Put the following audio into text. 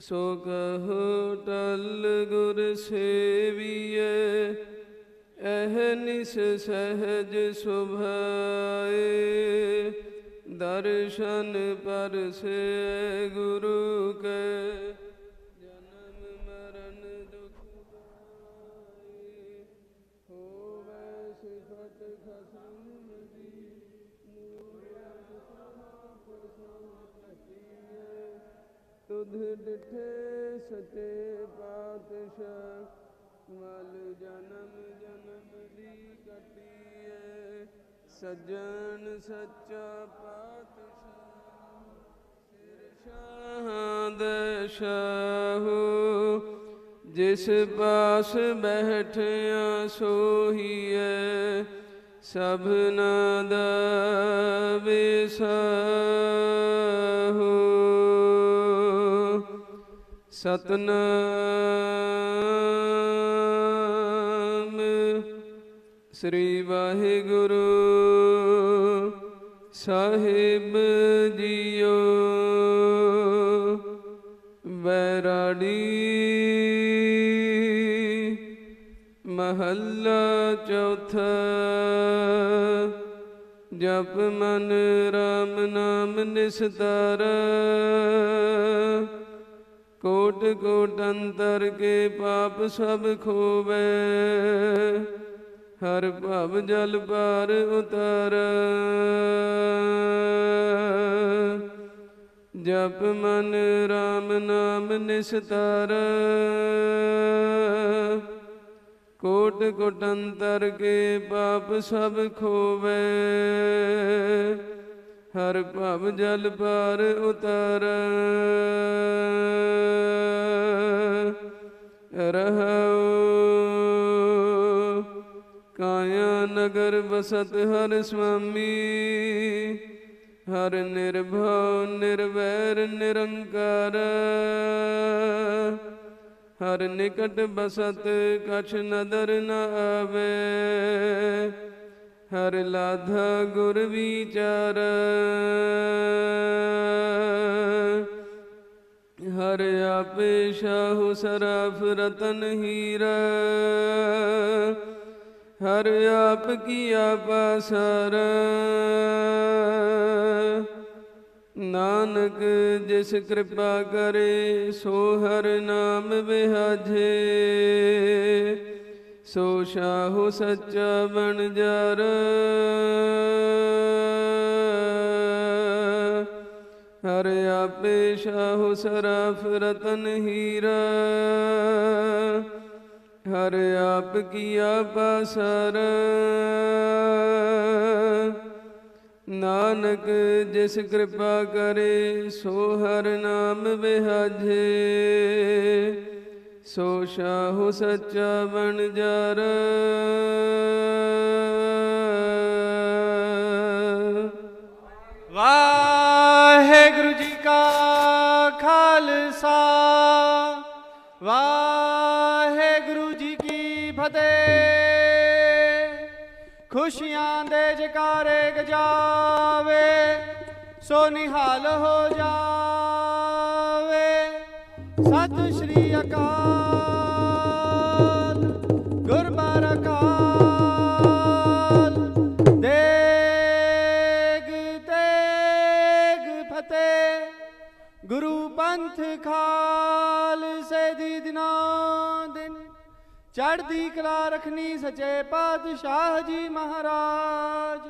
ਸੋ ਕਹੋ ਟਲ ਗੁਰ ਸੇਵੀਐ ਇਹ ਨਿਸ ਸਹਿਜ ਸੁਭਾਏ। ਦਰਸ਼ਨ ਪਰਸੇ ਗੁਰੂ ਕੇ ਤੁਧ ਡਿਠੇ ਸਚੇ ਪਾਤਸ਼ਾਹ, ਮਲ ਜਨਮ ਜਨਮ ਦੀ ਕਟੀਏ। ਸੱਜਣ ਸੱਚਾ ਪਾਤਸ਼ਾਹ, ਸਿਰ ਸ਼ਾਹਾਂ ਦੇ ਸ਼ਾਹੂ। ਜਿਸ ਪਾਸ ਬੈਠਿਆ ਸੋਹੀਏ, ਸਭਨਾ ਦਾ ਵਿਸਾਹੂ। ਸਤਨਾਮ। ਸ੍ਰੀ ਵਾਹਿਗੁਰੂ ਸਾਹਿਬ ਜੀਓ। ਵੈਰਾੜੀ ਮਹੱਲਾ ਚੌਥਾ। ਜਪ ਮਨ ਰਾਮ ਨਾਮ ਨਿਸਤਾਰ। ਕੋਟ ਕੋਟ ਅੰਤਰ ਕੇ ਪਾਪ ਸਭ ਖੋਵੇ। ਹਰ ਭਵ ਜਲ ਪਾਰ ਉਤਰ। ਜਪ ਮਨ ਰਾਮ ਨਾਮ ਨਿਸਤਾਰ। ਕੋਟ ਕੋਟ ਅੰਤਰ ਕੇ ਪਾਪ ਸਭ ਖੋਵੇ। ਹਰ ਭਵ ਜਲ ਪਾਰ ਉਤਰ। ਰਹੋ। ਕਾਇਆ ਨਗਰ ਬਸਤ ਹਰ ਸੁਆਮੀ ਹਰ ਨਿਰਭਉ ਨਿਰਵੈਰ ਨਿਰੰਕਾਰ। ਹਰ ਨਿਕਟ ਬਸਤ ਕਛ ਨਦਰ ਨ ਆਵੇ। ਹਰ ਲਾਧਾ ਗੁਰ ਵਿਚਾਰ। ਹਰ ਆਪੇ ਸ਼ਾਹੂ ਸਰਾਫ ਰਤਨ ਹੀਰਾ। ਹਰ ਆਪ ਕੀਆ ਪਾਸਰ ਨਾਨਕ ਜਿਸ ਕਿਰਪਾ ਕਰੇ ਸੋ ਹਰ ਨਾਮ ਵਿਹਾਜੇ। ਸੋ ਸ਼ਾਹੂ ਸੱਚਾ ਬਣ ਜਰ ਹਰ ਆਪੇ ਸ਼ਾਹੂ ਸਰਾਫ ਰਤਨ ਹੀਰਾ। ਹਰ ਆਪ ਕੀਆ ਪਾਸਰ ਨਾਨਕ ਜਿਸ ਕਿਰਪਾ ਕਰੇ, ਸੋ ਹਰ ਨਾਮ ਵਿਹਾਜੇ। ਸੋ ਸ਼ਾਹੂ ਸੱਚਾ ਬਣ ਜਰ ਵਾਹਿਗੁਰੂ ਜੀ ਕਾ ਖਾਲਸਾ। ਵਾਹਿਗੁਰੂ ਜੀ ਕੀ ਫਤਿਹ। ਖੁਸ਼ੀਆਂ ਦੇ ਜਕਾਰੇ ਗਜਾਵੇ, ਸੋ ਨਿਹਾਲ ਹੋ ਜਾਵੇ। ਸਤਿ ਸ਼੍ਰੀ ਅਕਾਲ ਗੁਰਬਾਰ ਅਕਾਲ ਦੇਗ ਤੇਗ ਫਤਿਹ ਗੁਰੂ ਪੰਥ ਖਾਲਸੇ ਦੀ ਦਿਨਾਂ ਦਿਨ ਚੜ੍ਹਦੀ ਕਲਾ ਰਖਣੀ ਸਚੇ ਪਾਤਸ਼ਾਹ ਜੀ ਮਹਾਰਾਜ